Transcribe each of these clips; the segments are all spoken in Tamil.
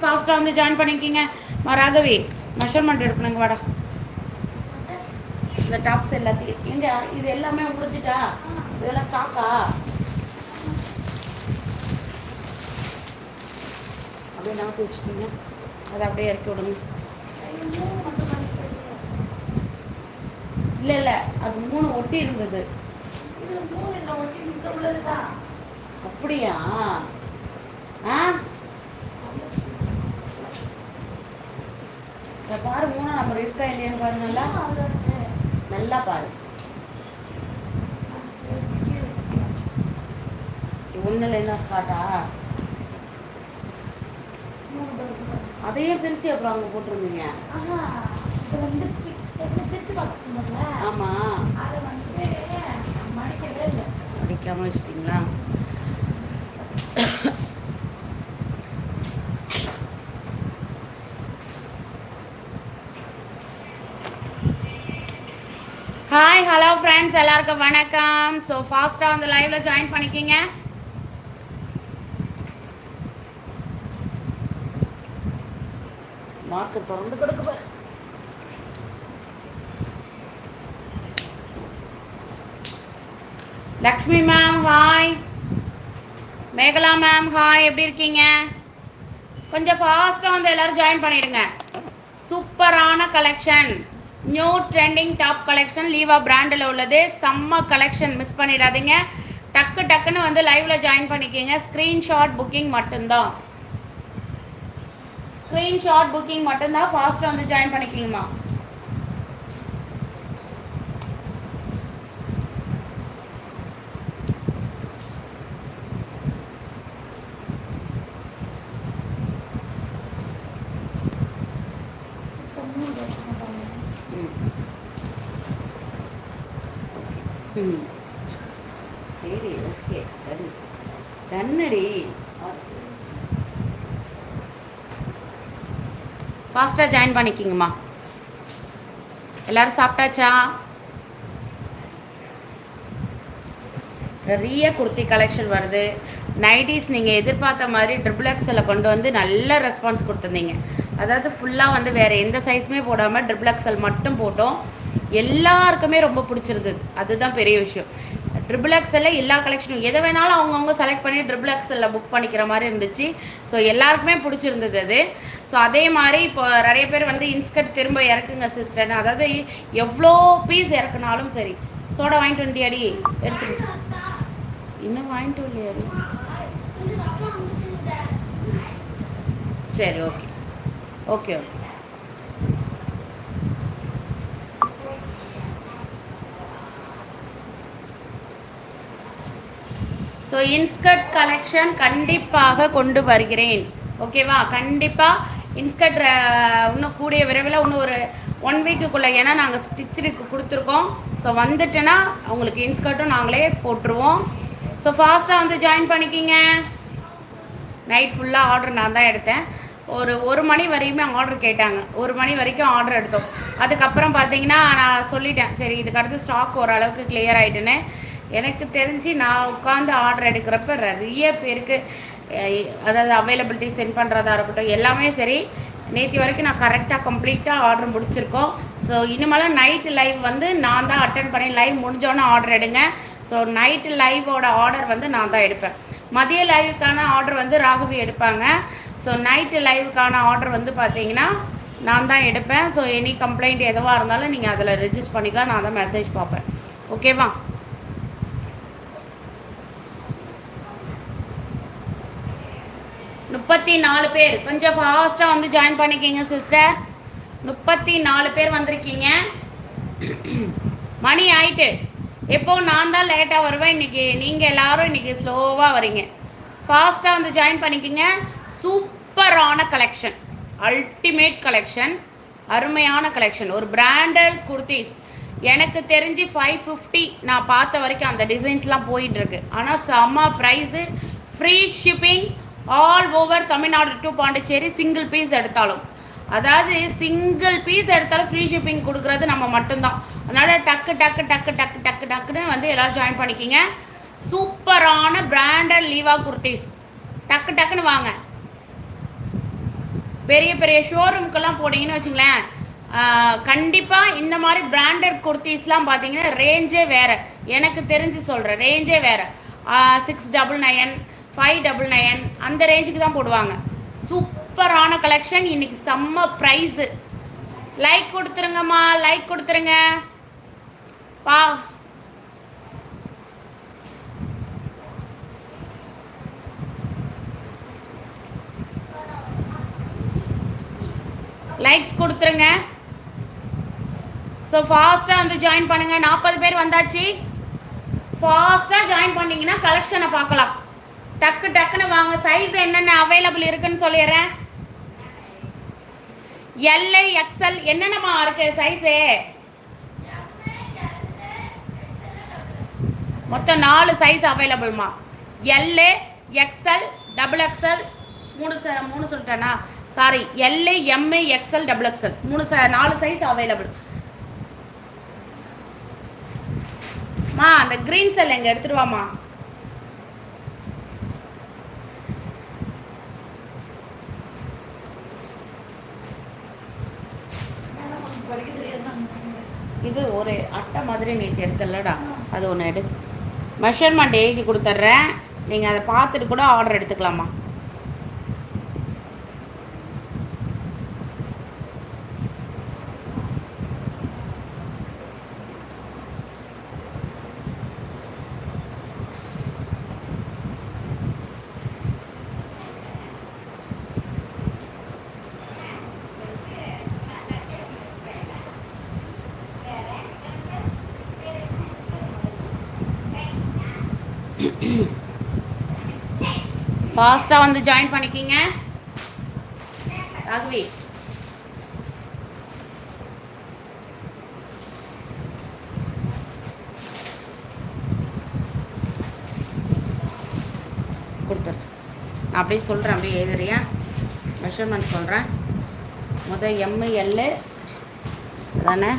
ஃபாஸ்ட்டாக வந்து ஜாயின் பண்ணிக்கிங்க ராகவி மெஷர்மெண்ட் எடுக்கணுங்க வாடா. இந்த டாப்ஸ் எல்லாத்தையும். எங்க இது எல்லாமே முடிஞ்சிட்டா? இதெல்லாம் ஸ்டாக்கா அப்படியே நகர்த்தி வச்சுக்கோங்க. அதை அப்படியே இறக்கி விடுங்க. இல்லை இல்லை அது மூணு ஒட்டி இருந்தது. இது மூணு இந்த ஒட்டி உள்ளதுதான். அப்படியா? ஆ? இதை பாரு மூணு நம்பர் இருக்கா இல்லையான்னு பாரு நல்லா. நல்லா பாரு ஒன்றுல என்ன ஸ்டார்ட்டா. அதையே பிரிச்சு அப்புறம் அங்கே போட்டிருந்தீங்க ஆமாம். அடிக்காம வச்சிட்டிங்களா ஹாய் ஹலோ ஃப்ரெண்ட்ஸ் எல்லாருக்கும் வணக்கம். ஸோ ஃபாஸ்ட்டாக வந்து லைவ்ல ஜாயின் பண்ணிக்கிங்க. மார்க்கு திறந்து கொடுக்க Lakshmi ma'am hi Megala ma'am hi எப்படி இருக்கீங்க? கொஞ்சம் ஃபாஸ்ட்டாக வந்து எல்லோரும் ஜாயின் பண்ணிடுங்க. சூப்பரான collection new trending top collection லீவா பிராண்டில் உள்ளது. செம்ம கலெக்ஷன் மிஸ் பண்ணிடாதீங்க. டக்கு டக்குன்னு வந்து லைவ்ல ஜாயின் பண்ணிக்கோங்க. ஸ்க்ரீன்ஷாட் புக்கிங் மட்டும்தான். ஸ்க்ரீன்ஷாட் புக்கிங் மட்டும்தான். ஃபாஸ்ட்டாக வந்து ஜாயின் பண்ணிக்கிங்கம்மா இப்போ மூணு பேருக்கு பாருங்க. ம். ம். சரி ஓகே டன் டன்னடி ஃபாஸ்ட்டாக ஜாயின் பண்ணிக்கிங்கம்மா. எல்லாரும் சாப்பிட்டாச்சா? நிறைய குர்த்தி கலெக்ஷன் வருது. நைட்டிஸ் நீங்கள் எதிர்பார்த்த மாதிரி ட்ரிபிள் எக்ஸில் கொண்டு வந்து நல்ல ரெஸ்பான்ஸ் கொடுத்துருந்தீங்க. அதாவது ஃபுல்லாக வந்து வேறு எந்த சைஸுமே போடாமல் ட்ரிபிள் எக்ஸல் மட்டும் போட்டோம். எல்லாருக்குமே ரொம்ப பிடிச்சிருந்தது. அதுதான் பெரிய விஷயம். ட்ரிபிள் எக்ஸலில் எல்லா கலெக்ஷனும் எதை வேணாலும் அவங்கவுங்க செலக்ட் பண்ணி ட்ரிபிள் எக்ஸலில் புக் பண்ணிக்கிற மாதிரி இருந்துச்சு. ஸோ எல்லாருக்குமே பிடிச்சிருந்தது அது. ஸோ அதே மாதிரி இப்போ நிறைய பேர் வந்து இன்ஸ்கர்ட் திரும்ப இறக்குங்க சிஸ்டர்னு அதாவது எவ்வளோ பீஸ் இறக்குனாலும் சரி. சோடா வாங்கிட்டு வந்துட்டியாடி எடுத்துட்டு இன்னும் வாங்கிட்டு இல்லையாடி சரி okay okay okay so inskirt collection கண்டிப்பாக கொண்டு வருகிறேன். ஓகேவா கண்டிப்பாக இன்ஸ்கர்ட் இன்னும் கூடிய விரைவில் இன்னும் ஒரு ஒன் வீக்குக்குள்ளே ஏன்னா நாங்கள் ஸ்டிச்சுக்கு கொடுத்துருக்கோம். ஸோ வந்துட்டுன்னா உங்களுக்கு இன்ஸ்கர்ட்டும் நாங்களே போட்டுருவோம். ஸோ ஃபாஸ்ட்டாக வந்து ஜாயின் பண்ணிக்கிங்க. நைட் ஃபுல்லாக ஆர்டர் நான் தான் எடுத்தேன். ஒரு ஒரு மணி வரையுமே ஆர்டர் கேட்டாங்க. ஒரு மணி வரைக்கும் ஆர்டர் எடுத்தோம். அதுக்கப்புறம் பார்த்தீங்கன்னா நான் சொல்லிட்டேன். சரி இதுக்கடுத்து ஸ்டாக் ஓரளவுக்கு கிளியர் ஆகிட்டுன்னு எனக்கு தெரிஞ்சு நான் உட்காந்து ஆர்டர் எடுக்கிறப்ப நிறைய பேருக்கு அதாவது அவைலபிலிட்டி சென்ட் பண்ணுறதா இருக்கட்டும் எல்லாமே சரி. நேற்று வரைக்கும் நான் கரெக்டாக கம்ப்ளீட்டாக ஆர்டர் முடிச்சிருக்கோம். ஸோ இனிமேலாம் நைட்டு லைவ் வந்து நான் தான் அட்டன் பண்ணி லைவ் முடிஞ்சோன்னே ஆர்டர் எடுங்க. ஸோ நைட்டு லைவோட ஆர்டர் வந்து நான் தான் எடுப்பேன். மதிய லைவுக்கான ஆர்டர் வந்து ராகவி எடுப்பாங்க. ஸோ நைட்டு லைவுக்கான ஆர்டர் வந்து பார்த்தீங்கன்னா நான் தான் எடுப்பேன். ஸோ எனி கம்ப்ளைண்ட் எதுவாக இருந்தாலும் நீங்கள் அதில் ரெஜிஸ்டர் பண்ணிக்கலாம். நான் தான் மெசேஜ் பார்ப்பேன். ஓகேவா முப்பத்தி நாலு பேர். கொஞ்சம் ஃபாஸ்ட்டாக வந்து ஜாயின் பண்ணிக்கிங்க சிஸ்டர் முப்பத்தி நாலு பேர் வந்திருக்கீங்க. மணி ஆயிட்டு. எப்போ நான் தான் லேட்டாக வருவேன் இன்றைக்கி நீங்கள் எல்லோரும் இன்னைக்கு ஸ்லோவாக வரீங்க. ஃபாஸ்ட்டாக வந்து ஜாயின் பண்ணிக்கிங்க. சூப்பரான கலெக்ஷன் அல்டிமேட் கலெக்ஷன் அருமையான கலெக்ஷன் ஒரு பிராண்டட் குர்த்திஸ் எனக்கு தெரிஞ்சு ஃபைவ் ஃபிஃப்டி நான் பார்த்த வரைக்கும் அந்த டிசைன்ஸ்லாம் போயிட்டுருக்கு ஆனால் செம்ம price free shipping all over Tamil Nadu to Pondicherry single piece எடுத்தாலும். அதாவது சிங்கிள் பீஸ் எடுத்தாலும் ஃப்ரீ ஷிப்பிங் கொடுக்குறது நம்ம மட்டும்தான். அதனால் டக்கு டக்கு டக்கு டக்கு டக்கு டக்குன்னு வந்து எல்லோரும் ஜாயின் பண்ணிக்கிங்க. சூப்பரான பிராண்டட் லீவா குர்த்திஸ் டக்கு டக்குன்னு வாங்க. பெரிய பெரிய ஷோரூம்க்கெல்லாம் போனீங்கன்னு வச்சுங்களேன் கண்டிப்பாக இந்த மாதிரி பிராண்டட் குர்த்திஸ்லாம் பார்த்தீங்கன்னா ரேஞ்சே வேறு. எனக்கு தெரிஞ்சு சொல்கிறேன் ரேஞ்சே வேறு. Six double nine five double nine அந்த ரேஞ்சுக்கு தான் போடுவாங்க. சூப்பரான கலெக்ஷன் இன்னைக்கு செம்ம ப்ரைஸு லைக் கொடுத்துருங்கம்மா. லைக் கொடுத்துருங்க. பா லைக்ஸ் கொடுத்துருங்க. ஸோ ஃபாஸ்ட்டாக வந்து ஜாயின் பண்ணுங்கள் நாற்பது பேர் வந்தாச்சு. ஃபாஸ்ட்டாக ஜாயின் பண்ணிங்கன்னா கலெக்ஷனை பார்க்கலாம். டக்கு டக்குன்னு வாங்க. சைஸ் என்னென்ன அவைலபிள் இருக்குன்னு சொல்லிடுறேன். எல்ஐ எக்ஸ்எல் என்னென்னமா இருக்கு சைஸு மொத்தம் நாலு சைஸ் அவைலபிள்மா எல்லு எக்ஸ்எல் டபுள் எக்ஸ்எல் மூணு ச மூணு சொல்லிட்டேனா? Sorry L M XL double XL மூணு ச நாலு சைஸ் அவைலபிள் மா அந்த க்ரீன் செல் எங்கே எடுத்துகிட்டு வாமா படிக்க தெரியாது இது ஒரு அட்டை மாதிரி நேற்று எடுத்துடலடா அது ஒன்று எடு. மெஷர்மெண்ட் எழுதி கொடுத்துட்றேன். நீங்கள் அதை பார்த்துட்டு கூட ஆர்டர் எடுத்துக்கலாமா ஃபாஸ்ட்டாக வந்து ஜாயின் பண்ணிக்கிங்க. ராகவி. கொடுத்துட்றேன் நான் அப்படியே சொல்கிறேன் அப்படியே எழுதுறியா? மெஷர்மெண்ட் சொல்கிறேன் முத எம்மு தானே?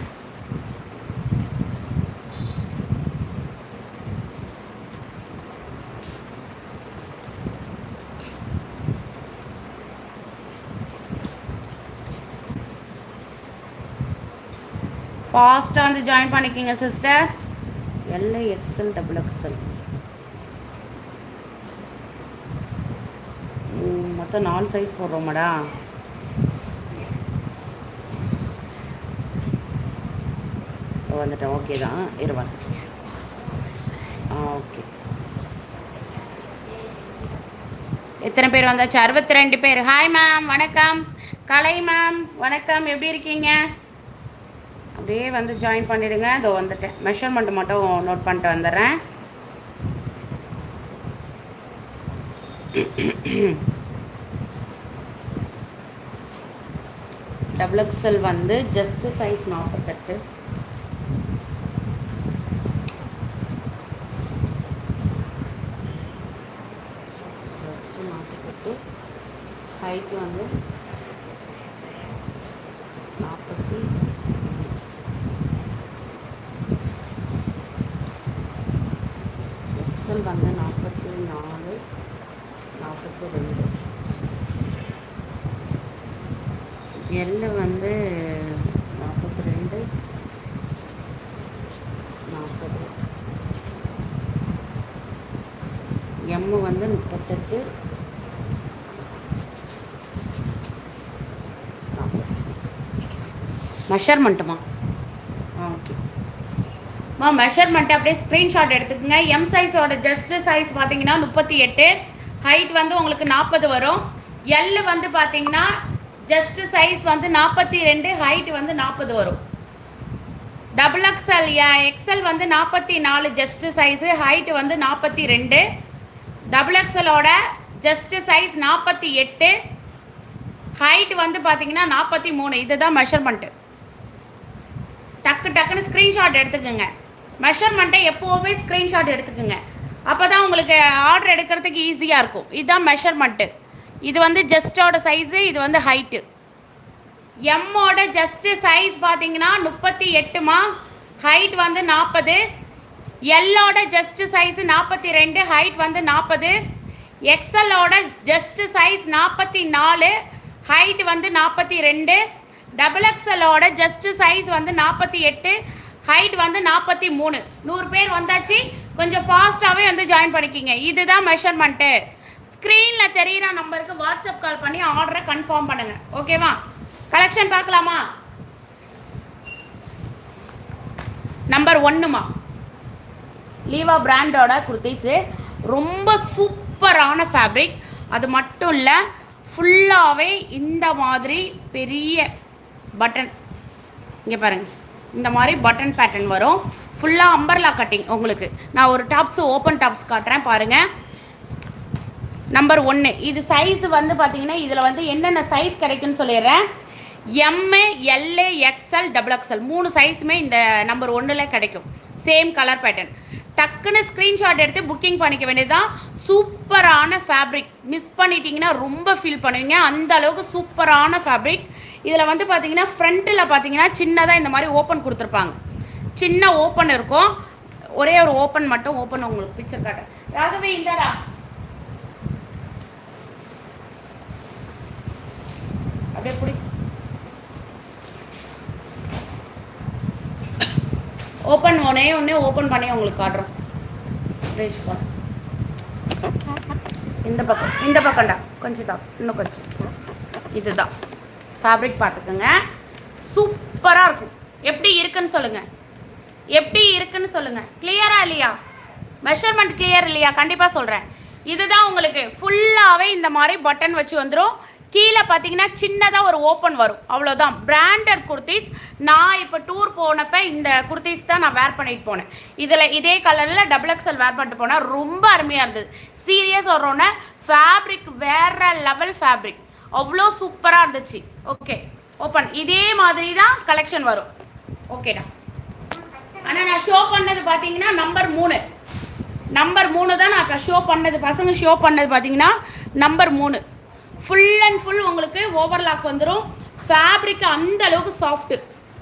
ஃபாஸ்ட்டாக வந்து ஜாயின் பண்ணிக்கிங்க sister L XL double XL மொத்தம் நாலு சைஸ் போடுறோமாடா இப்போ வந்துட்டேன். ஓகே தான். இருவா ஆ ஓகே எத்தனை பேர் வந்தாச்சு? அறுபத்தி ரெண்டு பேர். ஹாய் மேம் வணக்கம். கலை மேம் வணக்கம். எப்படி இருக்கீங்க? அப்படியே வந்து ஜாயின் பண்ணிவிடுங்க இதோ வந்துட்டேன் மெஷர்மெண்ட் மட்டும் நோட் பண்ணிட்டு வந்துடுறேன். டபுள் எக்ஸ்எல் வந்து ஜஸ்ட் சைஸ் நாற்பத்தெட்டு. ஜஸ்ட் நாற்பத்தெட்டு. ஹைட் வந்து நாற்பத்தி எக்ஸல் வந்து நாற்பத்தி நாலு நாற்பத்தி ரெண்டு எல்லு வந்து நாற்பத்தி ரெண்டு நாற்பது எம்மு வந்து முப்பத்தெட்டு மெஷர்மெண்ட்டுமா ஓகேமா ஓகே மா மெஷர்மெண்ட் அப்படியே ஸ்க்ரீன்ஷாட் எடுத்துக்கோங்க. எம் சைஸோட ஜஸ்ட் சைஸ் பார்த்தீங்கன்னா முப்பத்தி எட்டு. ஹைட் வந்து உங்களுக்கு நாற்பது வரும். எல் வந்து பார்த்தீங்கன்னா ஜஸ்ட் சைஸ் வந்து நாற்பத்தி ரெண்டு ஹைட் வந்து நாற்பது வரும். டபுள் எக்ஸ்எல் எக்ஸ்எல் வந்து நாற்பத்தி நாலு ஜஸ்ட் சைஸு ஹைட் வந்து நாற்பத்தி ரெண்டு. டபுள் எக்ஸ்எலோட ஜஸ்ட் சைஸ் நாற்பத்தி எட்டு. ஹைட் வந்து பார்த்தீங்கன்னா நாற்பத்தி மூணு. இதுதான் மெஷர்மெண்ட்டு டக்கு டக்குன்னு ஸ்க்ரீன்ஷாட் எடுத்துக்கோங்க. மெஷர்மெண்ட்டை எப்போவுமே ஸ்க்ரீன்ஷாட் எடுத்துக்கோங்க. அப்போ தான் உங்களுக்கு ஆர்டர் எடுக்கிறதுக்கு ஈஸியாக இருக்கும். இதுதான் மெஷர்மெண்ட்டு இது வந்து ஜஸ்ட்டோட சைஸு இது வந்து ஹைட்டு எம்மோட ஜஸ்ட்டு சைஸ் பார்த்தீங்கன்னா முப்பத்தி எட்டுமா? ஹைட் வந்து நாற்பது எல்லோட ஜஸ்ட்டு சைஸு நாற்பத்தி ரெண்டு. ஹைட் வந்து நாற்பது எக்ஸலோட ஜஸ்ட்டு சைஸ் நாற்பத்தி நாலு. ஹைட் வந்து நாற்பத்தி ரெண்டு. டபுள் எக்ஸலோட ஜஸ்ட் சைஸ் வந்து நாற்பத்தி எட்டு ஹைட் வந்து நாற்பத்தி மூணு. நூறு பேர் வந்தாச்சு. கொஞ்சம் ஃபாஸ்ட்டாகவே வந்து ஜாயின் பண்ணிக்கிங்க. இதுதான் மெஷர்மெண்ட்டு ஸ்க்ரீனில் தெரிகிற நம்பருக்கு வாட்ஸ்அப் கால் பண்ணி ஆர்டரை கன்ஃபார்ம் பண்ணுங்கள் ஓகேவா கலெக்ஷன் பார்க்கலாமா? நம்பர் ஒன்றுமா லீவா பிராண்டோட குர்த்திஸு ரொம்ப சூப்பரான ஃபேப்ரிக் அது மட்டும் இல்லை ஃபுல்லாகவே இந்த மாதிரி பெரிய பட்டன். இங்கே பாருங்கள் இந்த மாதிரி பட்டன் பேட்டர்ன் வரும். ஃபுல்லாக அம்பர்லா கட்டிங் உங்களுக்கு. நான் ஒரு டாப்ஸ் ஓப்பன் டாப்ஸ் காட்டுறேன் பாருங்கள் நம்பர் ஒன்று இது சைஸ் வந்து பார்த்தீங்கன்னா இதில் வந்து என்னென்ன சைஸ் கிடைக்குன்னு சொல்லிடுறேன். M L XL double XL மூணு சைஸுமே இந்த நம்பர் ஒன்றில் கிடைக்கும். சேம் கலர் பேட்டர்ன் டக்குன்னு ஸ்க்ரீன்ஷாட் எடுத்து புக்கிங் பண்ணிக்க வேண்டியதுதான். சூப்பரான ஃபேப்ரிக் மிஸ் பண்ணிட்டீங்கன்னா ரொம்ப ஃபீல் பண்ணுவீங்க. அந்த அளவுக்கு சூப்பரான ஃபேப்ரிக் இதில் வந்து பார்த்தீங்கன்னா ஃப்ரண்ட்டில் பார்த்தீங்கன்னா சின்னதாக இந்த மாதிரி ஓப்பன் கொடுத்துருப்பாங்க. சின்ன ஓப்பன் இருக்கும். ஒரே ஒரு ஓப்பன் மட்டும் ஓப்பன் உங்களுக்கு பிக்சர் காட்டுறேன் ராகவே இந்தாடா. அப்படியே பிடிக்கும் ஓப்பன் ஒன்னே ஒன்னே ஓப்பன் பண்ணி உங்களுக்கு காட்டுறோம். இந்த பக்கம் இந்த பக்கம்டா. கொஞ்சம் தான் இன்னும் கொஞ்சம். இதுதான். ஃபேப்ரிக் பார்த்துக்கோங்க. சூப்பராக இருக்கும். எப்படி இருக்குன்னு சொல்லுங்கள் எப்படி இருக்குன்னு சொல்லுங்கள் கிளியரா இல்லையா? மெஷர்மெண்ட் கிளியர் இல்லையா? கண்டிப்பாக சொல்கிறேன் இதுதான் உங்களுக்கு ஃபுல்லாகவே இந்த மாதிரி பட்டன் வச்சு வந்துடும் கீழே பார்த்தீங்கன்னா சின்னதாக ஒரு ஓப்பன் வரும். அவ்வளோதான் பிராண்டட் குர்த்திஸ் நான் இப்போ டூர் போனப்போ இந்த குர்த்திஸ் தான் நான் வேர் பண்ணிட்டு போனேன். இதில் இதே கலரில் டபுள் எக்ஸல் வேர் பண்ணிட்டு போனால் ரொம்ப அருமையாக இருந்தது. சீரியஸ் வர்றோன்னே ஃபேப்ரிக் வேற லெவல் ஃபேப்ரிக் அவ்வளோ சூப்பராக இருந்துச்சு. ஓகே ஓப்பன் இதே மாதிரி தான் கலெக்ஷன் வரும் ஓகேடா ஆனால் நான் ஷோ பண்ணது பார்த்தீங்கன்னா நம்பர் மூணு. நம்பர் மூணு தான் நான் ஷோ பண்ணது. பசங்க ஷோ பண்ணது பார்த்தீங்கன்னா நம்பர் மூணு. ஃபுல் அண்ட் ஃபுல் உங்களுக்கு ஓவர்லாக் வந்துடும் ஃபேப்ரிக் அந்த அளவுக்கு சாஃப்ட்டு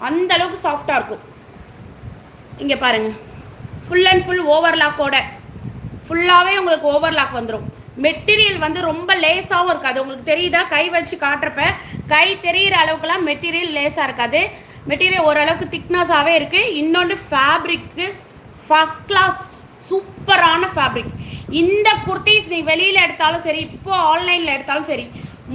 அந்த அளவுக்கு சாஃப்டாக இருக்கும். இங்கே பாருங்கள் ஃபுல் அண்ட் ஃபுல் ஓவர்லாக்கோட ஃபுல்லாகவே உங்களுக்கு ஓவர்லாக் வந்துடும் மெட்டீரியல் வந்து ரொம்ப லேஸாகவும் இருக்காது. உங்களுக்கு தெரியுதா? கை வச்சு காட்டுறப்ப கை தெரியிற அளவுக்குலாம் மெட்டீரியல் லேஸாக இருக்காது. மெட்டீரியல் ஓரளவுக்கு திக்னஸாகவே இருக்குது இன்னொன்று ஃபேப்ரிக்கு ஃபஸ்ட் கிளாஸ் சூப்பரான ஃபேப்ரிக் இந்த குர்த்திஸ் நீ வெளியில் எடுத்தாலும் சரி இப்போ ஆன்லைனில் எடுத்தாலும் சரி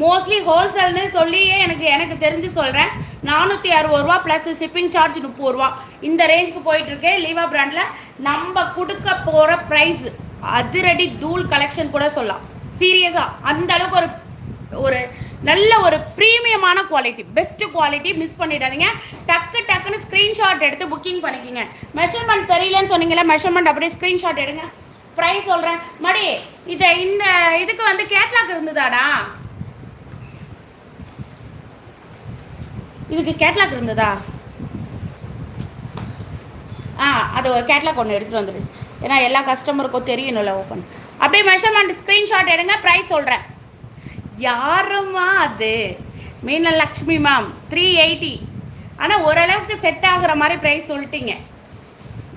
மோஸ்ட்லி ஹோல்சேல்னு சொல்லியே எனக்கு எனக்கு தெரிஞ்சு சொல்கிறேன் நானூற்றி அறுபது ரூபா ப்ளஸ் ஷிப்பிங் சார்ஜ் முப்பது ரூபா. இந்த ரேஞ்சுக்கு போயிட்டுருக்கு லீவா பிராண்டில் நம்ம கொடுக்க போகிற ப்ரைஸ் அதிரடி தூள் கலெக்ஷன் கூட சொல்லலாம். சீரியஸாக அந்த அளவுக்கு ஒரு ஒரு நல்ல ஒரு ப்ரீமியமான குவாலிட்டி பெஸ்ட் குவாலிட்டி மிஸ் பண்ணிடாதீங்க. டக்கு டக்குன்னு ஸ்க்ரீன்ஷாட் எடுத்து புக்கிங் பண்ணிக்கிங்க. மெஷர்மெண்ட் தெரியலன்னு சொன்னீங்களே மெஷர்மெண்ட் அப்படியே ஸ்க்ரீன்ஷாட் எடுங்க. ப்ரைஸ் சொல்கிறேன் மடி இதை இந்த இதுக்கு வந்து கேட்லாக் இருந்ததாடா? இதுக்கு கேட்லாக் இருந்ததா? ஆ அது ஒரு கேட்லாக் ஒன்று எடுத்துகிட்டு வந்துடு. ஏன்னா எல்லா கஸ்டமருக்கும் தெரியணும்ல ஓப்பன் அப்படியே மெஷர்மெண்ட் ஸ்க்ரீன்ஷாட் எடுங்க ப்ரைஸ் சொல்கிறேன் யாருமா அது? மீனலக்ஷ்மி மேம் த்ரீ எயிட்டி ஆனால் ஓரளவுக்கு செட் ஆகுற மாதிரி ப்ரைஸ் சொல்லிட்டீங்க.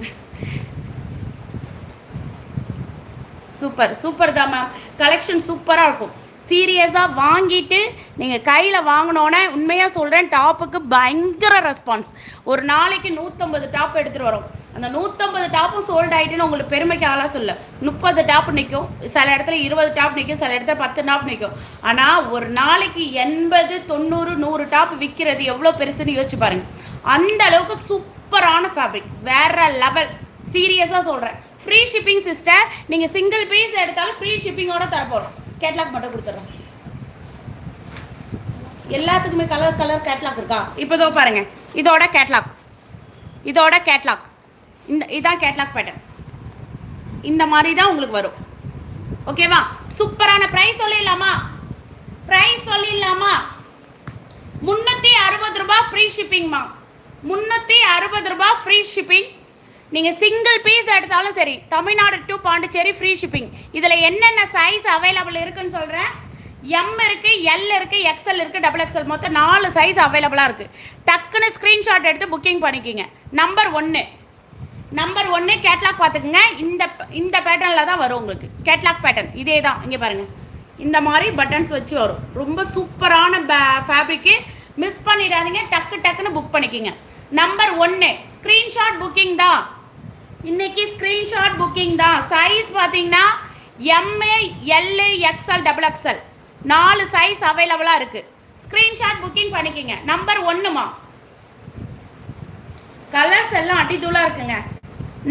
சூப்பர் சூப்பர் தான் மேம் கலெக்ஷன் சூப்பராக இருக்கும். சீரியஸாக வாங்கிட்டு நீங்கள் கையில் வாங்கினோன்னே உண்மையாக சொல்கிறேன் டாப்புக்கு பயங்கர ரெஸ்பான்ஸ் ஒரு நாளைக்கு நூற்றம்பது டாப் எடுத்துகிட்டு வரோம். அந்த நூற்றம்பது டாப்பும் சோல்ட் ஆகிட்டுன்னு உங்களுக்கு பெருமைக்கு ஆளாக சொல்ல. முப்பது டாப் நிற்கும் சில இடத்துல இருபது டாப் நிற்கும் சில இடத்துல பத்து டாப் நிற்கும் ஆனால் ஒரு நாளைக்கு எண்பது தொண்ணூறு நூறு டாப் விற்கிறது எவ்வளோ பெருசுன்னு யோசிச்சு பாருங்கள் அந்த அளவுக்கு சூப்பரான ஃபேப்ரிக் வேற லெவல் சீரியஸாக சொல்கிறேன் ஃப்ரீ ஷிப்பிங் சிஸ்டர் நீங்கள் சிங்கிள் பீஸ் எடுத்தாலும் ஃப்ரீ ஷிப்பிங்கோட தரப்போகிறோம் கேட்லாக் மட்டும் கொடுத்துட்றோம். எல்லாத்துக்குமே கலர் கலர் கேட்லாக் இருக்கா? இப்போ இதோ பாருங்க. இதோட கேட்லாக் இதோட கேட்லாக் இந்த இதான் கேட்லாக் பேட்டர்ன் இந்த மாதிரி தான் உங்களுக்கு வரும். ஓகேவா சூப்பரான ப்ரைஸ் சொல்லிடலாமா? ப்ரைஸ் சொல்லிடலாமா? முன்னூற்றி அறுபது ரூபாய் ஃப்ரீ ஷிப்பிங்மா முன்னூற்றி அறுபது ரூபாய் ஃப்ரீ ஷிப்பிங் நீங்கள் சிங்கிள் பீஸ் எடுத்தாலும் சரி Tamil Nadu to Pondicherry free shipping இதில் என்னென்ன சைஸ் அவைலபிள் இருக்குன்னு சொல்கிறேன் எம் இருக்குது எல் இருக்குது எக்ஸ்எல் இருக்குது டபுள் எக்ஸ்எல் மொத்தம் நாலு சைஸ் அவைலபிளாக இருக்குது டக்குன்னு ஸ்க்ரீன்ஷாட் எடுத்து புக்கிங் பண்ணிக்கிங்க. நம்பர் ஒன்று நம்பர் ஒன்று கேட்லாக் பார்த்துக்குங்க. இந்த இந்த பேட்டர்னில் தான் வரும் உங்களுக்கு. கேட்லாக் பேட்டர்ன் இதே தான். இங்கே பாருங்கள் இந்த மாதிரி பட்டன்ஸ் வச்சு வரும். ரொம்ப சூப்பரான ஃபேப்ரிக்கு மிஸ் பண்ணிடாதீங்க. டக்கு டக்குன்னு புக் பண்ணிக்கிங்க. நம்பர் ஒன்று ஸ்க்ரீன்ஷாட் புக்கிங் தான். இன்னைக்கு ஸ்க்ரீன்ஷாட் புக்கிங் தான். சைஸ் பார்த்தீங்கன்னா M L XL double XL நாலு சைஸ் அவைலபிளாக இருக்குது ஸ்க்ரீன்ஷாட் புக்கிங் பண்ணிக்கிங்க. நம்பர் ஒன்றுமா கலர்ஸ் எல்லாம் அடிதூளாக இருக்குங்க.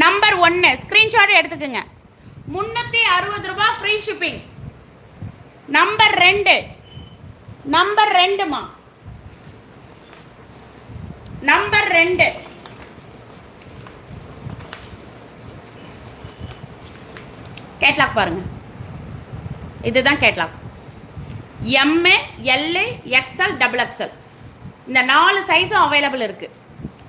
நம்பர் ஒன்று ஸ்க்ரீன்ஷாட் எடுத்துக்கோங்க. முந்நூற்றி அறுபது ரூபா ஃப்ரீ ஷிப்பிங் நம்பர் ரெண்டு. நம்பர் ரெண்டுமா? நம்பர் ரெண்டு. கேட்லாக் பாருங்கள் இதுதான் catalogue. M L XL double XL இந்த நாலு சைஸும் அவைலபிள் இருக்குது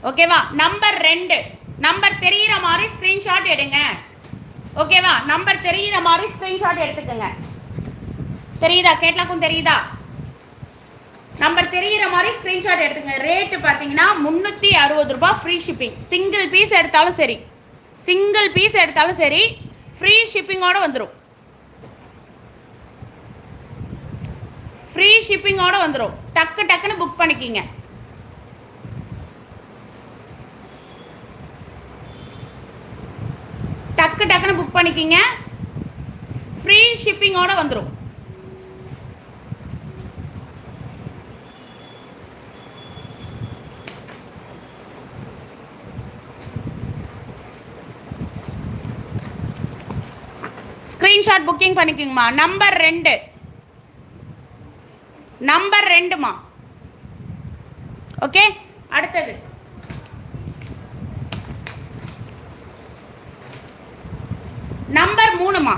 ஓகேவா நம்பர் ரெண்டு. நம்பர் தெரியிற மாதிரி ஸ்க்ரீன்ஷாட் எடுங்க. ஓகேவா நம்பர் தெரிகிற மாதிரி ஸ்க்ரீன்ஷாட் எடுத்துக்கோங்க. தெரியுதா? கேட்லாக்கும் தெரியுதா? நம்பர் தெரியிற மாதிரி ஸ்க்ரீன்ஷாட் எடுத்துங்க ரேட்டு பார்த்தீங்கன்னா முந்நூற்றி அறுபது ரூபாய் ஃப்ரீ ஷிப்பிங் சிங்கிள் பீஸ் எடுத்தாலும் சரி. சிங்கிள் பீஸ் எடுத்தாலும் சரி ஃப்ரீ ஷிப்பிங்கோட வந்துடும் ஃப்ரீ ஷிப்பிங்கோட வந்துடும் டக்கு டக்குன்னு புக் பண்ணிக்கிங்க. டக்கு டக்குன்னு புக் பண்ணிக்கிங்க. ஃப்ரீ ஷிப்பிங்கோட வந்துடும் ஸ்க்ரீன்ஷாட் புக்கிங் பண்ணிக்கோங்கம்மா. நம்பர் ரெண்டு. நம்பர் ரெண்டுமா? ஓகே அடுத்தது. நம்பர் மூணுமா?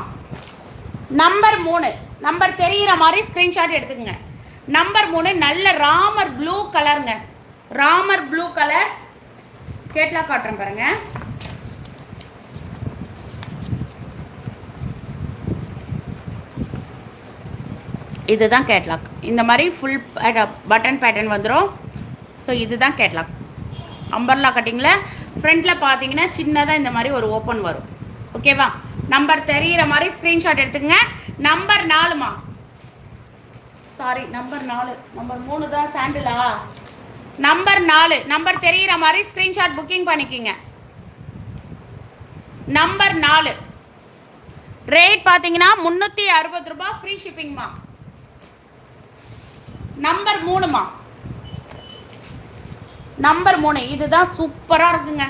நம்பர் மூணு. நம்பர் தெரியிற மாதிரி ஸ்க்ரீன்ஷாட் எடுத்துக்கங்க. நம்பர் மூணு நல்ல ராமர் ப்ளூ கலருங்க ராமர் ப்ளூ கலர் கேட்லாக் காட்டுறேன் பாருங்கள் இதுதான் கேட்லாக் இந்த மாதிரி ஃபுல் பட்டன் பேட்டர்ன் வந்துடும் ஸோ இதுதான் கேட்லாக் அம்பர்லா கட்டிங்கில் ஃப்ரண்ட்டில் பார்த்தீங்கன்னா சின்னதாக இந்த மாதிரி ஒரு ஓப்பன் வரும். ஓகேவா நம்பர் தெரியிற மாதிரி ஸ்க்ரீன்ஷாட் எடுத்துக்கங்க. நம்பர் நாலுமா? சாரி நம்பர் நாலு. நம்பர் மூணு தான் சாண்டிலா நம்பர் நாலு. நம்பர் தெரிகிற மாதிரி ஸ்க்ரீன்ஷாட் புக்கிங் பண்ணிக்கிங்க. நம்பர் நாலு. ரேட் பார்த்தீங்கன்னா முந்நூற்றி அறுபது ரூபாய் ஃப்ரீ ஷிப்பிங்மா நம்பர் மூணுமா நம்பர் மூணு இதுதான் சூப்பராக இருக்குங்க.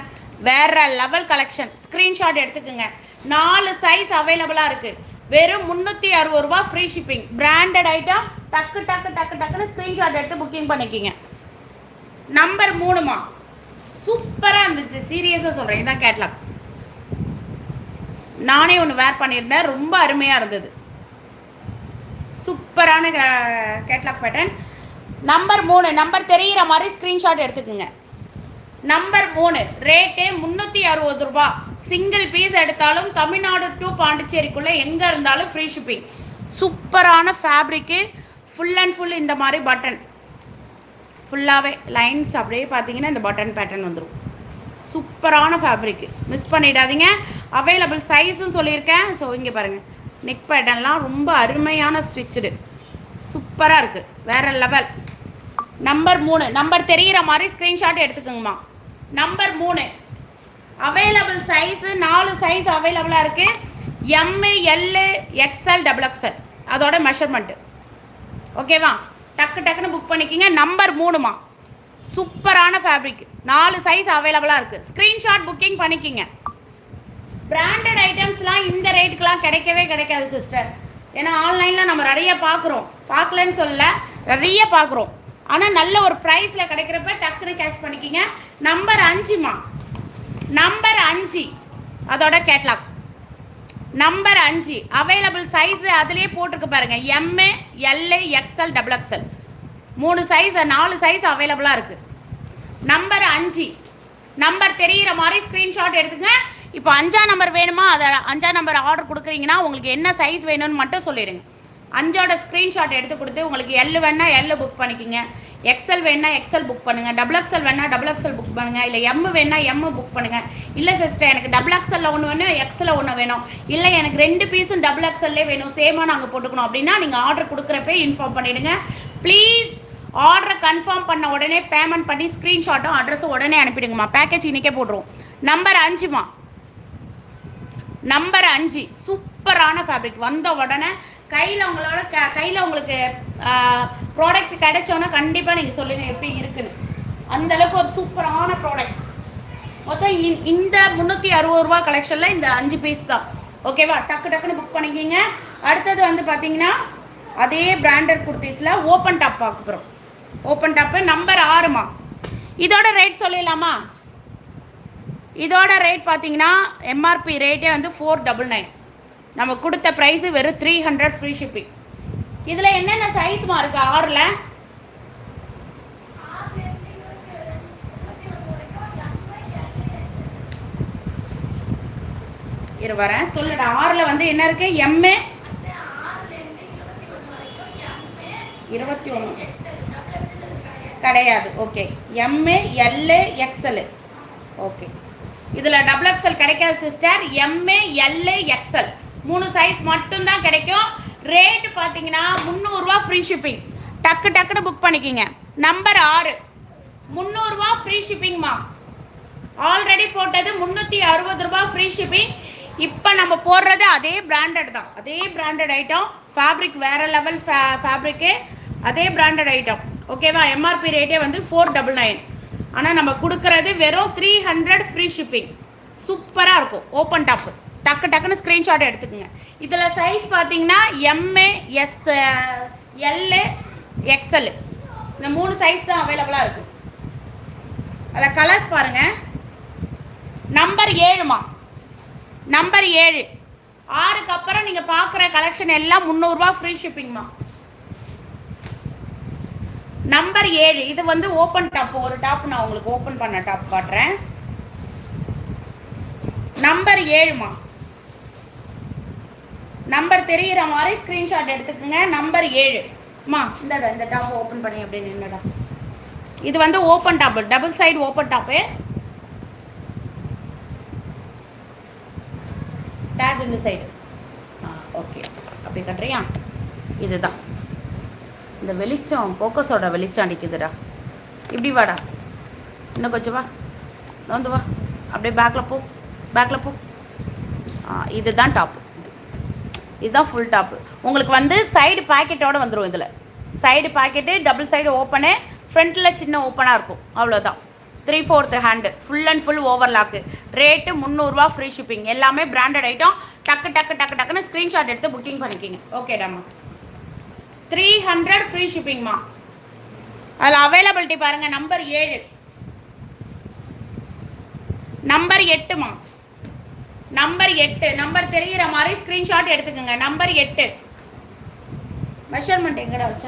வேற லெவல் கலெக்ஷன் ஸ்க்ரீன்ஷாட் எடுத்துக்கோங்க. நாலு சைஸ் அவைலபிளாக இருக்குது வெறும் முந்நூற்றி அறுபது ரூபா ஃப்ரீ ஷிப்பிங் பிராண்டட் ஐட்டம் டக்கு டக்கு டக்கு டக்குன்னு ஸ்க்ரீன்ஷாட் எடுத்து புக்கிங் பண்ணிக்கிங்க. நம்பர் மூணுமா சூப்பராக இருந்துச்சு. சீரியஸாக சொல்கிறேன் இதான் கேட்லாக் நானே ஒன்று வேர் பண்ணியிருந்தேன். ரொம்ப அருமையாக இருந்தது. சூப்பரான கேட்லாக் பேட்டர்ன் நம்பர் மூணு நம்பர் தெரிகிற மாதிரி ஸ்க்ரீன்ஷாட் எடுத்துக்கோங்க. நம்பர் மூணு ரேட்டு முந்நூற்றி அறுபது ரூபா. சிங்கிள் பீஸ் எடுத்தாலும் தமிழ்நாடு டு பாண்டிச்சேரிக்குள்ளே எங்கே இருந்தாலும் ஃப்ரீ ஷிப்பிங் சூப்பரான ஃபேப்ரிக்கு ஃபுல் அண்ட் ஃபுல் இந்த மாதிரி பட்டன் ஃபுல்லாகவே லைன்ஸ் அப்படியே பார்த்தீங்கன்னா இந்த பட்டன் பேட்டர்ன் வந்துடும் சூப்பரான ஃபேப்ரிக்கு மிஸ் பண்ணிடாதீங்க. அவைலபிள் சைஸும் சொல்லியிருக்கேன். ஸோ இங்கே பாருங்கள் நெக் பேட்டர்ன்லாம் ரொம்ப அருமையான ஸ்டிச்சுடு. சூப்பராக இருக்குது வேறு லெவல். நம்பர் மூணு. நம்பர் தெரிகிற மாதிரி ஸ்க்ரீன்ஷாட் எடுத்துக்கோங்கம்மா. நம்பர் மூணு. அவைலபிள் சைஸு நாலு சைஸ் அவைலபிளாக இருக்குது M L XL double XL அதோட மெஷர்மெண்ட்டு ஓகேவா டக்கு டக்குன்னு புக் பண்ணிக்கிங்க. நம்பர் மூணுமா சூப்பரான ஃபேப்ரிக் நாலு சைஸ் அவைலபிளாக இருக்குது ஸ்க்ரீன்ஷாட் புக்கிங் பண்ணிக்கிங்க. பிராண்டட் ஐட்டம்ஸ்லாம் இந்த ரேட்டுக்கெலாம் கிடைக்கவே கிடைக்காது சிஸ்டர் ஏன்னா ஆன்லைனில் நம்ம நிறைய பார்க்குறோம். பார்க்கலன்னு சொல்லல நிறைய பார்க்குறோம். ஆனால் நல்ல ஒரு ப்ரைஸில் கிடைக்கிறப்ப டக்குன்னு கேட்ச் பண்ணிக்கிங்க. நம்பர் அஞ்சுமா நம்பர் அஞ்சு. அதோட கேட்லாக் நம்பர் அஞ்சு. அவைலபிள் சைஸ் அதுலேயே போட்டிருக்கு பாருங்க. M L XL double XL மூணு சைஸ் நாலு சைஸ் அவைலபிளாக இருக்குது நம்பர் அஞ்சு. நம்பர் தெரியிற மாதிரி ஸ்க்ரீன்ஷாட் எடுத்துங்க இப்போ அஞ்சா நம்பர் வேணுமா? அதை அஞ்சா நம்பர் ஆர்டர் கொடுக்குறீங்கன்னா உங்களுக்கு என்ன சைஸ் வேணும்னு மட்டும் சொல்லிடுங்க அஞ்சோட ஸ்க்ரீன்ஷாட் எடுத்து கொடுத்து உங்களுக்கு எல் வேணா எல் புக் பண்ணிக்கோங்க. எக்ஸல் வேணா எக்ஸல் புக் பண்ணுங்கள் டபுள் எக்ஸல் வேணா டபுள் எக்ஸல் புக் பண்ணுங்கள் இல்லை எம் வேணா எம் புக் பண்ணுங்கள் இல்லை சிஸ்டர் எனக்கு டபுள் எக்ஸலில் ஒன்று வேணும் எக்ஸலில் ஒன்று வேணும். இல்லை எனக்கு ரெண்டு பீஸும் டபுள் எக்ஸல்லே வேணும். சேமாக நாங்கள் போட்டுக்கணும். அப்படின்னா நீங்கள் ஆர்டர் கொடுக்குறப்பே இன்ஃபார்ம் பண்ணிவிடுங்க ப்ளீஸ் ஆர்டரை கன்ஃபார்ம் பண்ண உடனே பேமெண்ட் பண்ணி ஸ்க்ரீன்ஷாட்டும் அட்ரஸும் உடனே அனுப்பிடுங்கம்மா. பேக்கேஜ் இன்றைக்கே போட்டுருவோம். நம்பர் அஞ்சுமா? நம்பர் அஞ்சு சூப்பரான ஃபேப்ரிக் வந்த உடனே கையில் உங்களோட க கையில் உங்களுக்கு ப்ராடக்ட் கிடைச்சோன்னா கண்டிப்பாக நீங்கள் சொல்லுங்கள் எப்படி இருக்குன்னு. அந்த அளவுக்கு ஒரு சூப்பரான ப்ராடக்ட் மொத்தம் இந் இந்த முந்நூற்றி அறுபது ரூபா கலெக்ஷனில் இந்த அஞ்சு பீஸ் தான். ஓகேவா டக்கு டக்குன்னு புக் பண்ணிக்கிங்க. அடுத்தது வந்து பார்த்தீங்கன்னா அதே பிராண்டட் குர்த்திஸில் ஓப்பன் டாப் பார்க்க போகிறோம் ஓப்பன் டாப்பு நம்பர் ஆறுமா? இதோட ரேட் சொல்லிடலாமா? இதோட ரேட் பார்த்தீங்கன்னா எம்ஆர்பி ரேட்டே வந்து ஃபோர் டபுள் நைன் நம்ம கொடுத்த ப்ரைஸு வெறும் த்ரீ ஹண்ட்ரட் ஃப்ரீ ஷிப்பிங் இதில் என்னென்ன சைஸ்மா இருக்குது ஆறில் ஆறுல இரு வரேன். சொல்லுடா ஆறில் வந்து என்ன இருக்குது எம்ஏ இருபத்தி ஒன்று கிடையாது. Okay M L XL okay இதில் டபுள் எக்ஸல் கிடைக்காது சிஸ்டர் எம்ஏ எல்ஏ எக்ஸல் மூணு சைஸ் மட்டும்தான் கிடைக்கும். ரேட் பார்த்தீங்கன்னா முந்நூறுரூவா ஃப்ரீ ஷிப்பிங் டக்கு டக்குன்னு புக் பண்ணிக்கிங்க. நம்பர் ஆறு. முந்நூறுரூவா ஃப்ரீ ஷிப்பிங்மா ஆல்ரெடி போட்டது முந்நூற்றி அறுபது ரூபா ஃப்ரீ ஷிப்பிங் இப்போ நம்ம போடுறது அதே பிராண்டட் தான். அதே பிராண்டட் ஐட்டம் ஃபேப்ரிக் வேறு லெவல் ஃபேப்ரிக்கு அதே பிராண்டட் ஐட்டம் ஓகேவா எம்ஆர்பி ரேட்டே வந்து ஃபோர் டபுள் நைன் ஆனால் நம்ம கொடுக்குறது வெறும் த்ரீ ஹண்ட்ரட் ஃப்ரீ ஷிப்பிங் சூப்பராக இருக்கும். ஓப்பன் டாப்பு டக்கு டக்குன்னு ஸ்க்ரீன்ஷாட் எடுத்துக்கோங்க. இதில் சைஸ் பார்த்தீங்கன்னா எம்ஏ எஸ் எல்லு எக்ஸல் இந்த மூணு சைஸ் தான் அவைலபிளாக இருக்குது அதில் கலர்ஸ் பாருங்கள் நம்பர் ஏழுமா? நம்பர் ஏழு. ஆறுக்கு அப்புறம் நீங்கள் பார்க்குற கலெக்ஷன் எல்லாம் முந்நூறுரூவா ஃப்ரீ ஷிப்பிங்மா நம்பர் ஏழு. இது வந்து ஓப்பன் டாப் ஒரு டாப் நான் உங்களுக்கு ஓப்பன் பண்ண டாப் காட்டுறேன். நம்பர் ஏழுமா. நம்பர் தெரிகிற மாதிரி ஸ்க்ரீன்ஷாட் எடுத்துக்கோங்க. நம்பர் ஏழு. மா இந்தடா இந்த டாப் ஓப்பன் பண்ணி அப்படின்னு என்னடா இது வந்து open top double side open top tag இந்த சைடு ஆ ஓகே அப்படி கட்டுறியா? இதுதான். இந்த வெளிச்சம் ஃபோக்கஸோட வெளிச்சம் அடிக்குதுடா. இப்படி வாடா. இன்னும் கொஞ்சம் வா. வந்து வா. அப்படியே பேக்கில் போ. பேக்கில் போ. ஆ இதுதான் டாப்பு இதுதான் ஃபுல் டாப்பு உங்களுக்கு வந்து சைடு பாக்கெட்டோடு வந்துடும் இதில். Side pocket double side open ஃப்ரண்ட்டில் சின்ன ஓப்பனாக இருக்கும். அவ்வளோதான் three fourth hand full and full overlock rate முந்நூறுரூவா ஃப்ரீ ஷிப்பிங் எல்லாமே பிராண்டட் ஐட்டம் டக்கு டக்கு டக்கு டக்குன்னு ஸ்க்ரீன்ஷாட் எடுத்து புக்கிங் பண்ணிக்கிங்க. ஓகேடாம்மா த்ரீ ஹண்ட்ரட் ஃப்ரீ ஷிப்பிங்மா அதில் அவைலபிலிட்டி பாருங்கள் நம்பர் ஏழு. நம்பர் எட்டுமா நம்பர் எட்டு. நம்பர் தெரிகிற மாதிரி ஸ்க்ரீன்ஷாட் எடுத்துக்கோங்க. நம்பர் எட்டு. மெஷர்மெண்ட் எங்கடா வச்ச?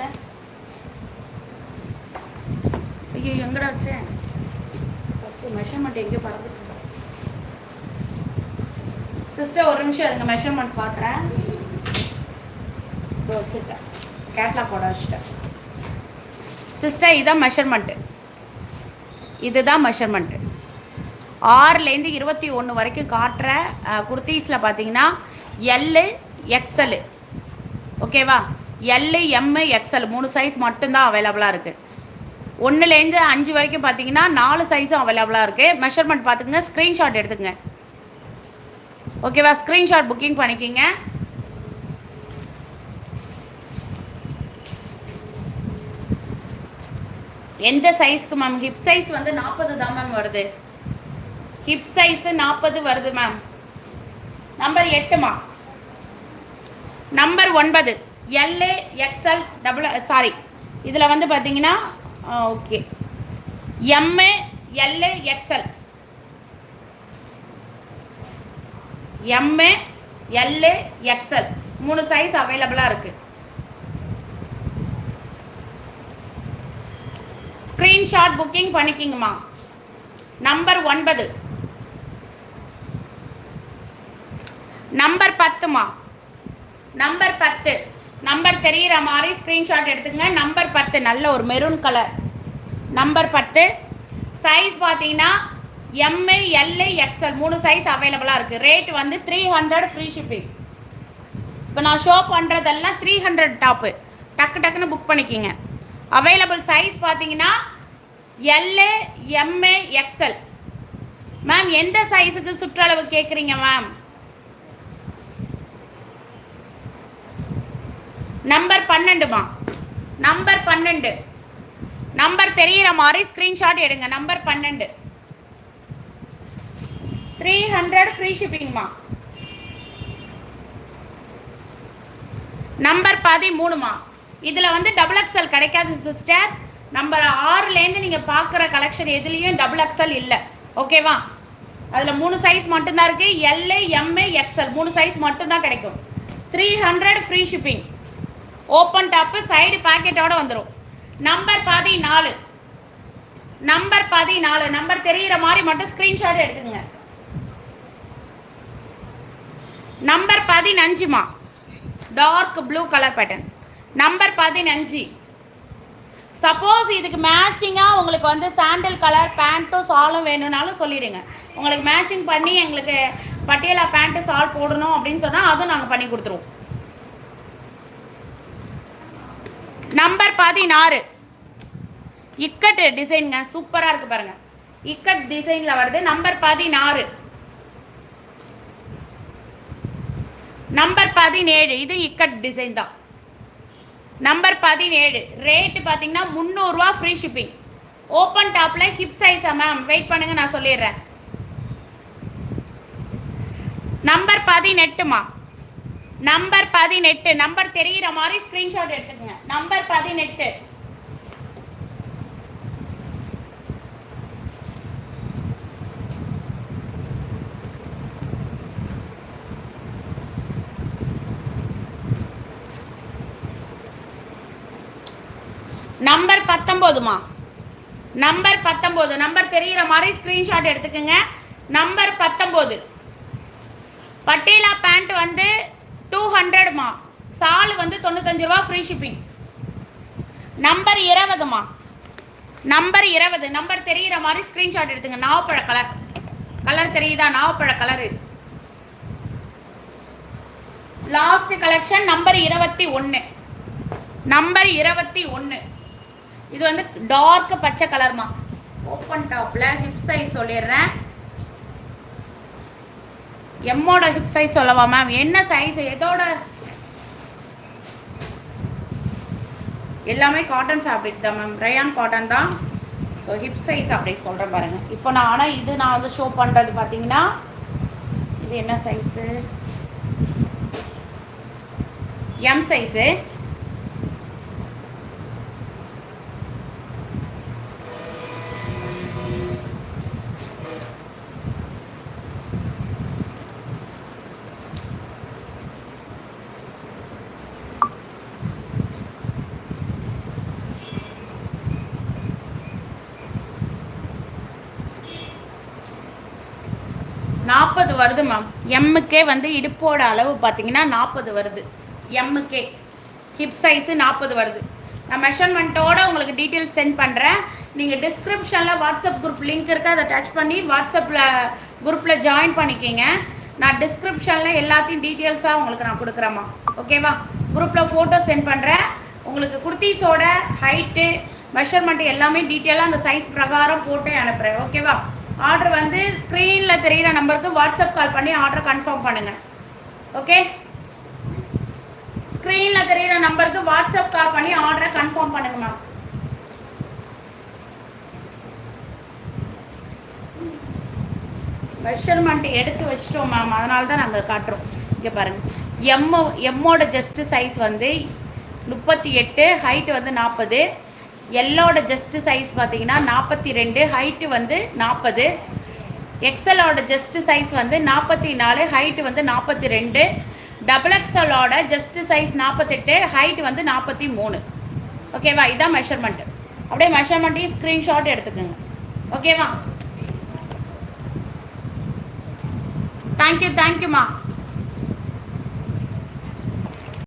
ஐயோ எங்கடா வச்சேன் மெஷர்மெண்ட் எங்கேயோ பறந்துட்டு சிஸ்டர் ஒரு நிமிஷம் இருங்க. மெஷர்மெண்ட் பார்க்குறேன் இப்போ வச்சுருக்கேன். கேட்லாக் போட வச்சுட்டேன். சிஸ்டர் இதுதான் மெஷர்மெண்ட்டு இதுதான் மெஷர்மெண்ட்டு ஆறுலேருந்து இருபத்தி ஒன்று வரைக்கும் காட்டுற குர்த்தீஸில் பார்த்தீங்கன்னா எல்லு எக்ஸலு ஓகேவா எல்லு எம்மு எக்ஸல் மூணு சைஸ் மட்டும்தான் அவைலபிளாக இருக்குது ஒன்றுலேருந்து அஞ்சு வரைக்கும் பார்த்தீங்கன்னா நாலு சைஸும் அவைலபிளாக இருக்குது மெஷர்மெண்ட் பார்த்துக்குங்க ஸ்க்ரீன்ஷாட் எடுத்துக்கங்க. ஓகேவா ஸ்க்ரீன்ஷாட் புக்கிங் பண்ணிக்கிங்க. எந்த சைஸ்க்கு மேம் ஹிப் சைஸ் வந்து நாற்பது தான் மேம் வருது. ஹிப் சைஸ் நாற்பது வருது மேம் நம்பர் எட்டுமா நம்பர் ஒன்பது. எல்ஏ எக்ஸ்எல் டபுள் சாரி இதில் வந்து பார்த்தீங்கன்னா okay M L XL M L XL மூணு சைஸ் அவைலபிளாக இருக்குது ஸ்க்ரீன்ஷாட் புக்கிங் பண்ணிக்கிங்கம்மா. நம்பர் ஒன்பது. நம்பர் பத்துமா. நம்பர் பத்து. நம்பர் தெரியிற மாதிரி ஸ்க்ரீன்ஷாட் எடுத்துங்க. நம்பர் பத்து நல்ல ஒரு மெரூன் கலர் நம்பர் பத்து சைஸ் பார்த்தீங்கன்னா எம்ஏ எல்ஏ எக்ஸ்எல் மூணு சைஸ் அவைலபிளாக இருக்குது ரேட் வந்து த்ரீ ஹண்ட்ரட் ஃப்ரீ ஷிப்பிங் இப்போ நான் ஷோ பண்ணுறதெல்லாம் த்ரீ ஹண்ட்ரட் டாப்பு டக்கு டக்குன்னு புக் பண்ணிக்கிங்க. அவைலபிள் சைஸ் பார்த்தீங்கன்னா எல்ஏ எம்ஏ எக்ஸ்எல் மேம் எந்த சைஸுக்கு சுற்றளவு கேட்குறீங்க மேம் நம்பர் பன்னெண்டுமா நம்பர் பன்னெண்டு. நம்பர் தெரிகிற மாதிரி ஸ்க்ரீன்ஷாட் எடுங்க. நம்பர் பன்னெண்டு. த்ரீ ஹண்ட்ரட் ஃப்ரீ ஷிப்பிங்மா நம்பர் பதிமூணுமா இதில் வந்து டபுள் எக்ஸல் கிடைக்காது சிஸ்டர் நம்பர் ஆறுலேருந்து நீங்கள் பார்க்குற கலெக்ஷன் எதுலேயும் டபுள் எக்ஸல் இல்லை. ஓகேவா அதில் மூணு சைஸ் மட்டும்தான் இருக்குது எல்ஏ எம்ஏ எக்ஸ்எல் மூணு சைஸ் மட்டும்தான் கிடைக்கும். Three hundred free shipping open top side பாக்கெட்டோட வந்துடும் நம்பர் பதினாலு. நம்பர் பதினாலு. நம்பர் தெரியிற மாதிரி மட்டும் ஸ்க்ரீன்ஷாட் எடுத்துக்கோங்க. Number பதினஞ்சுமா? Dark blue colour pattern number பதினஞ்சு. சப்போஸ் இதுக்கு மேட்சிங்காக உங்களுக்கு வந்து சாண்டல் கலர் பேண்ட்டும் சாலும் வேணும்னாலும் சொல்லிடுங்க. உங்களுக்கு மேட்சிங் பண்ணி எங்களுக்கு பட்டியலா பேண்ட்டு சால் போடணும் அப்படின்னு சொன்னால் அதுவும் நாங்கள் பண்ணி கொடுத்துருவோம். நம்பர் பதினாறு. இக்கட் டிசைனுங்க சூப்பராக இருக்கு பாருங்க. இக்கட் டிசைனில் வருது. நம்பர் பதினாறு. நம்பர் பதினேழு. இது இக்கட் டிசைன் தான். நம்பர் பதினேழு. ரேட்டு பார்த்தீங்கன்னா முந்நூறுரூவா ஃப்ரீ ஷிப்பிங் ஓப்பன் டாப்பில் ஹிப் சைஸா மேம் வெயிட் பண்ணுங்கள் நான் சொல்லிடுறேன். நம்பர் பதினெட்டுமா நம்பர் பதினெட்டு. நம்பர் தெரிகிற மாதிரி ஸ்க்ரீன்ஷாட் எடுத்துக்கோங்க. நம்பர் பதினெட்டு. நம்பர் பத்தொம்போதுமா? நம்பர் பத்தொம்போது. நம்பர் தெரிகிற மாதிரி ஸ்க்ரீன்ஷாட் எடுத்துக்கோங்க. நம்பர் பத்தொம்போது. பட்டேலா பேண்ட் வந்து டூ ஹண்ட்ரட்மா சால் வந்து தொண்ணூத்தஞ்சு ரூபா ஃப்ரீ ஷிப்பிங் நம்பர் இருபதுமா? நம்பர் இருபது. நம்பர் தெரிகிற மாதிரி ஸ்க்ரீன்ஷாட் எடுத்துங்க. நாவப்பழ கலர் கலர் தெரியுதா? நாவப்பழ கலர் இது லாஸ்ட் கலெக்ஷன் நம்பர் இருபத்தி ஒன்று நம்பர் இருபத்தி ஒன்று இது வந்து டார்க் பச்சை கலர்மா ஓப்பன் டாப்பில் ஹிப் சைஸ் சொல்லிடுறேன். எம்மோட ஹிப் சைஸ் சொல்லவா மேம் என்ன சைஸ் எதோட? எல்லாமே காட்டன் ஃபேப்ரிக் தான் மேம் ரயான் காட்டன் தான். ஸோ ஹிப் சைஸ் அப்படி சொல்கிறேன் பாருங்கள் இப்போ நான் ஆனால் இது நான் வந்து ஷோ பண்ணுறது பார்த்தீங்கன்னா இது என்ன சைஸு எம் சைஸு நாற்பது வருது மேம் எம்முக்கே வந்து இடுப்போட அளவு பார்த்தீங்கன்னா நாற்பது வருது. எம்முக்கே ஹிப் சைஸு நாற்பது வருது. நான் மெஷர்மெண்ட்டோட உங்களுக்கு டீட்டெயில்ஸ் சென்ட் பண்ணுறேன் நீங்கள் டிஸ்கிரிப்ஷனில் வாட்ஸ்அப் குரூப் லிங்க் இருக்குது அதை டச் பண்ணி வாட்ஸ்அப்பில் குரூப்பில் ஜாயின் பண்ணிக்கிங்க. நான் டிஸ்கிரிப்ஷனில் எல்லாத்தையும் டீட்டெயில்ஸாக உங்களுக்கு நான் கொடுக்குறேம்மா ஓகேவா குரூப்பில் ஃபோட்டோ சென்ட் பண்ணுறேன் உங்களுக்கு குர்த்தீஸோட ஹைட்டு மெஷர்மெண்ட் எல்லாமே டீட்டெயிலாக அந்த சைஸ் பிரகாரம் ஃபோட்டோ அனுப்புகிறேன் ஓகேவா ஆர்டர் வந்து ஸ்க்ரீனில் தெரிகிற நம்பருக்கு வாட்ஸ்அப் கால் பண்ணி ஆர்டர் கன்ஃபார்ம் பண்ணுங்கள் ஓகே ஸ்க்ரீனில் தெரிகிற நம்பருக்கு வாட்ஸ்அப் கால் பண்ணி ஆர்டரை கன்ஃபார்ம் பண்ணுங்க மேம் மெஷர்மெண்ட் எடுத்து வச்சிட்டோம் மேம் அதனால தான் நாங்கள் காட்டுறோம். இங்கே பாருங்கள் எம்மோ எம்மோட ஜஸ்ட்டு சைஸ் வந்து முப்பத்தி எட்டு ஹைட்டு வந்து நாற்பது எல்லோட ஜஸ்ட்டு சைஸ் பார்த்தீங்கன்னா நாற்பத்தி ரெண்டு ஹைட்டு வந்து நாற்பது எக்ஸலோட ஜஸ்ட்டு சைஸ் வந்து நாற்பத்தி நாலு ஹைட்டு வந்து நாற்பத்தி ரெண்டு. டபுள் எக்ஸலோட ஜஸ்ட்டு சைஸ் நாற்பத்தெட்டு ஹைட் வந்து நாற்பத்தி மூணு. ஓகேவா இதான் மெஷர்மெண்ட்டு அப்படியே மெஷர்மெண்ட்டையும் ஸ்க்ரீன்ஷாட் எடுத்துக்கோங்க. ஓகேவா தேங்க்யூ தேங்க்யூம்மா